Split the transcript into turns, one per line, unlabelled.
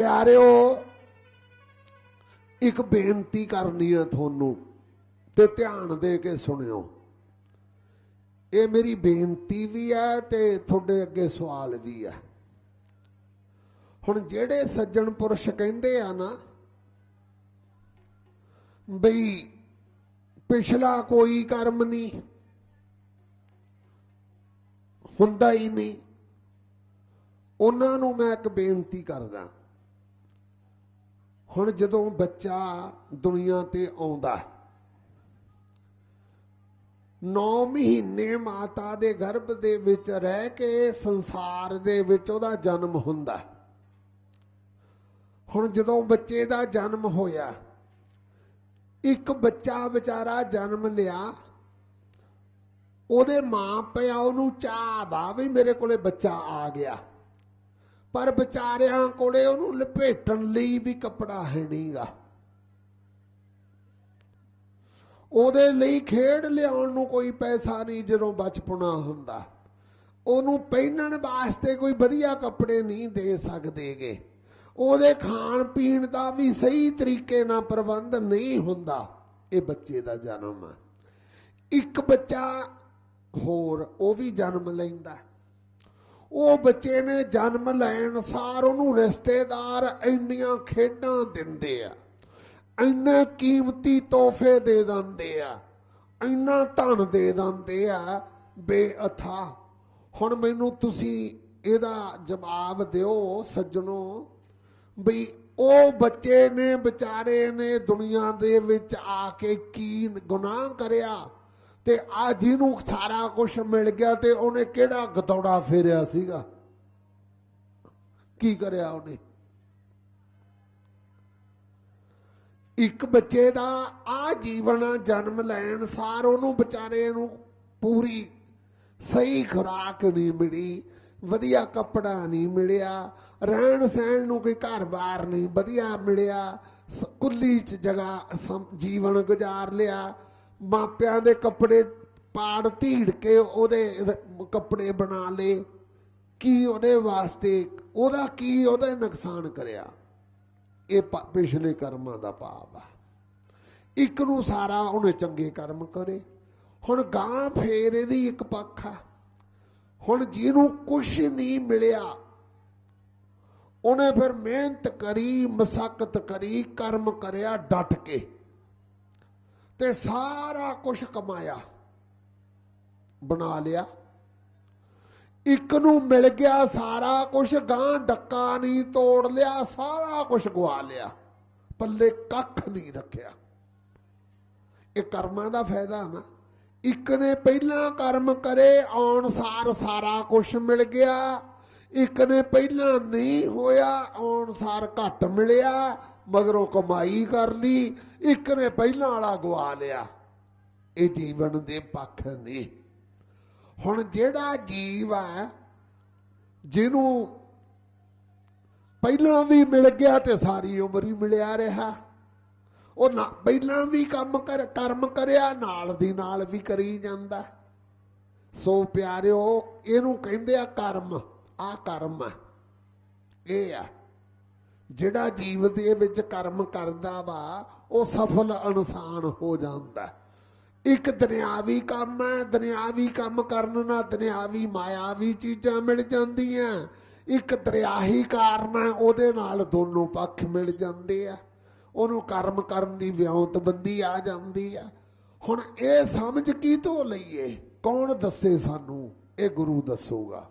ਪਿਆਰਿਓ, ਇੱਕ ਬੇਨਤੀ ਕਰਨੀ ਹੈ ਤੁਹਾਨੂੰ ਤੇ ਧਿਆਨ ਦੇ ਕੇ ਸੁਣਿਓ। ਇਹ ਮੇਰੀ ਬੇਨਤੀ ਵੀ ਹੈ ਤੇ ਤੁਹਾਡੇ ਅੱਗੇ ਸਵਾਲ ਵੀ ਹੈ। ਹੁਣ ਜਿਹੜੇ ਸੱਜਣ ਪੁਰਸ਼ ਕਹਿੰਦੇ ਆ ਨਾ, ਬਈ ਪਿਛਲਾ ਕੋਈ ਕਰਮ ਨਹੀਂ, ਹੁੰਦਾ ਹੀ ਨਹੀਂ, ਉਹਨਾਂ ਨੂੰ ਮੈਂ ਇੱਕ ਬੇਨਤੀ ਕਰਦਾ। ਹੁਣ ਜਦੋਂ ਬੱਚਾ ਦੁਨੀਆ ਤੇ ਆਉਂਦਾ 9 ਮਹੀਨੇ ਮਾਤਾ ਦੇ ਗਰਭ ਦੇ ਵਿੱਚ ਰਹਿ ਕੇ ਸੰਸਾਰ ਦੇ ਵਿੱਚ ਉਹਦਾ ਜਨਮ ਹੁੰਦਾ ਹੁਣ ਜਦੋਂ ਬੱਚੇ ਦਾ ਜਨਮ ਹੋਇਆ, ਇੱਕ ਬੱਚਾ ਵਿਚਾਰਾ ਜਨਮ ਲਿਆ, ਉਹਦੇ ਮਾਂ ਪਿਆ ਉਹਨੂੰ ਚਾਹ ਬਾ ਵੀ ਮੇਰੇ ਕੋਲੇ ਬੱਚਾ ਆ ਗਿਆ। ਪਰ ਵਿਚਾਰਿਆਂ ਕੋਲੇ ਉਹਨੂੰ ਲਪੇਟਣ ਲਈ ਵੀ ਕੱਪੜਾ ਹੈ ਨਹੀਂਗਾ। ਉਹਦੇ ਲਈ ਖੇਡ ਲਿਆਉਣ ਨੂੰ ਕੋਈ ਪੈਸਾ ਨਹੀਂ ਜਦੋਂ ਬਚਪਨਾ ਹੁੰਦਾ। ਉਹਨੂੰ ਪਹਿਨਣ ਵਾਸਤੇ ਕੋਈ ਵਧੀਆ ਕੱਪੜੇ ਨਹੀਂ ਦੇ ਸਕਦੇਗੇ। ਉਹਦੇ ਖਾਣ ਪੀਣ ਦਾ ਵੀ ਸਹੀ ਤਰੀਕੇ ਨਾਲ ਪ੍ਰਬੰਧ ਨਹੀਂ ਹੁੰਦਾ। ਇਹ ਬੱਚੇ ਦਾ ਜਨਮ ਹੈ। ਇੱਕ ਬੱਚਾ ਹੋਰ ਉਹ ਵੀ ਜਨਮ ਲੈਂਦਾ। ਉਹ ਬੱਚੇ ਨੇ ਜਨਮ ਲੈਣ ਸਾਰ ਉਹਨੂੰ ਰਿਸ਼ਤੇਦਾਰ ਇੰਨੀਆਂ ਖੇਡਾਂ ਦਿੰਦੇ ਆ। ਇੰਨੇ ਕੀਮਤੀ ਤੋਹਫੇ ਦੇ ਦਿੰਦੇ ਆ। ਇੰਨਾ ਧਨ ਦੇ ਦਿੰਦੇ ਆ, ਬੇਅਥਾ। ਹੁਣ ਮੈਨੂੰ ਤੁਸੀਂ ਇਹਦਾ ਜਵਾਬ ਦਿਓ ਸੱਜਣੋ ਬਈ ਉਹ ਬੱਚੇ ਨੇ ਵਿਚਾਰੇ ਨੇ ਦੁਨੀਆ ਦੇ ਵਿੱਚ ਆ ਕੇ ਕੀ ਗੁਨਾਹ ਕਰਿਆ? ਤੇ ਆ ਜਿਹਨੂੰ ਸਾਰਾ ਕੁਝ ਮਿਲ ਗਿਆ ਤੇ ਉਹਨੇ ਕਿਹੜਾ ਗਤੌੜਾ ਫੇਰਿਆ ਸੀਗਾ? ਕੀ ਕਰਿਆ ਉਹਨੇ? ਇੱਕ ਬੱਚੇ ਦਾ ਆ ਜੀਵਨ ਜਨਮ ਲੈਣ ਸਾਰ ਉਹਨੂੰ ਵਿਚਾਰੇ ਨੂੰ ਪੂਰੀ ਸਹੀ ਖੁਰਾਕ ਨਹੀਂ ਮਿਲੀ, ਵਧੀਆ ਕੱਪੜਾ ਨਹੀਂ ਮਿਲਿਆ, ਰਹਿਣ ਸਹਿਣ ਨੂੰ ਕੋਈ ਘਰ-ਬਾਰ ਨਹੀਂ ਵਧੀਆ ਮਿਲਿਆ ਕੁੱਲੀ ਚ ਜਗ੍ਹਾ ਜੀਵਨ ਗੁਜ਼ਾਰ ਲਿਆ ਮਾਪਿਆਂ ਦੇ ਕੱਪੜੇ ਪਾੜ ਧੀੜ ਕੇ ਉਹਦੇ ਕੱਪੜੇ ਬਣਾ ਲਏ। ਕੀ ਉਹਦੇ ਵਾਸਤੇ, ਉਹਦਾ ਕੀ ਉਹਦਾ ਨੁਕਸਾਨ ਕਰਿਆ? ਇਹ ਪਿਛਲੇ ਕਰਮਾਂ ਦਾ ਪਾਪ ਆ। ਇੱਕ ਨੂੰ ਸਾਰਾ ਉਹਨੇ ਚੰਗੇ ਕਰਮ ਕਰੇ। ਹੁਣ ਗਾਂ ਫੇਰ ਇਹਦੀ ਇੱਕ ਪੱਖ ਆ। ਹੁਣ ਜਿਹਨੂੰ ਕੁਝ ਨਹੀਂ ਮਿਲਿਆ, ਉਹਨੇ ਫਿਰ ਮਿਹਨਤ ਕਰੀ, ਮਸਕਤ ਕਰੀ, ਕਰਮ ਕਰਿਆ, ਡਟ ਕੇ। ਤੇ ਸਾਰਾ ਕੁਝ ਕਮਾਇਆ। ਬਣਾ ਲਿਆ। ਇੱਕ ਨੂੰ ਮਿਲ ਗਿਆ, ਸਾਰਾ ਕੁਝ ਗਾਂ ਡੱਕਾ ਨਹੀਂ ਤੋੜ ਲਿਆ, ਸਾਰਾ ਕੁਝ ਗਵਾ ਲਿਆ। ਪੱਲੇ ਕੱਖ ਨਹੀਂ ਰੱਖਿਆ। ਇਹ ਕਰਮਾਂ ਦਾ ਫਾਇਦਾ ਨਾ। ਇੱਕ ਨੇ ਪਹਿਲਾਂ ਕਰਮ ਕਰੇ, ਆਉਣ ਸਾਰ ਸਾਰਾ ਕੁਝ ਮਿਲ ਗਿਆ। ਇੱਕ ਨੇ ਪਹਿਲਾਂ ਨਹੀਂ ਹੋਇਆ, ਆਉਣ ਸਾਰ ਘੱਟ ਮਿਲਿਆ। ਮਗਰੋਂ ਕਮਾਈ ਕਰ ਲਈ ਇੱਕ ਨੇ ਪਹਿਲਾਂ ਵਾਲਾ ਗਵਾ ਲਿਆ। ਇਹ ਜੀਵਨ ਦੇ ਪੱਖ ਨੇ। ਹੁਣ ਜਿਹੜਾ ਜੀਵ ਹੈ ਜਿਹਨੂੰ ਪਹਿਲਾਂ ਵੀ ਮਿਲ ਗਿਆ ਤੇ ਸਾਰੀ ਉਮਰ ਹੀ ਮਿਲਿਆ ਰਿਹਾ, ਉਹ ਨਾ ਪਹਿਲਾਂ ਵੀ ਕੰਮ ਕਰ ਕਰਮ ਕਰਿਆ, ਨਾਲ ਦੀ ਨਾਲ ਵੀ ਕਰੀ ਜਾਂਦਾ। ਸੋ ਪਿਆਰਿਓ, ਇਹਨੂੰ ਕਹਿੰਦੇ ਆ ਕਰਮ। ਆ ਕਰਮ ਇਹ ਆ। ਜਿਹੜਾ ਜੀਵ ਦੇ ਵਿੱਚ ਕਰਮ ਕਰਦਾ ਵਾ, ਉਹ ਸਫਲ ਇਨਸਾਨ ਹੋ ਜਾਂਦਾ ਇੱਕ ਦੁਨਿਆਵੀ ਕੰਮ ਹੈ, ਦੁਨਿਆਵੀ ਕੰਮ ਕਰਨ ਨਾਲ ਦੁਨਿਆਵੀ ਮਾਇਆਵੀ ਚੀਜ਼ਾਂ ਮਿਲ ਜਾਂਦੀਆਂ ਇੱਕ ਦਰਿਆਹੀ ਕਾਰਨ ਹੈ, ਉਹਦੇ ਨਾਲ ਦੋਨੋਂ ਪੱਖ ਮਿਲ ਜਾਂਦੇ ਆ। ਉਹਨੂੰ ਕਰਮ ਕਰਨ ਦੀ ਵਿਉਂਤਬੰਦੀ ਆ ਜਾਂਦੀ ਆ। ਹੁਣ ਇਹ ਸਮਝ ਕੀ ਤੋਂ ਲਈਏ? ਕੌਣ ਦੱਸੇ ਸਾਨੂੰ? ਇਹ ਗੁਰੂ ਦੱਸੂਗਾ।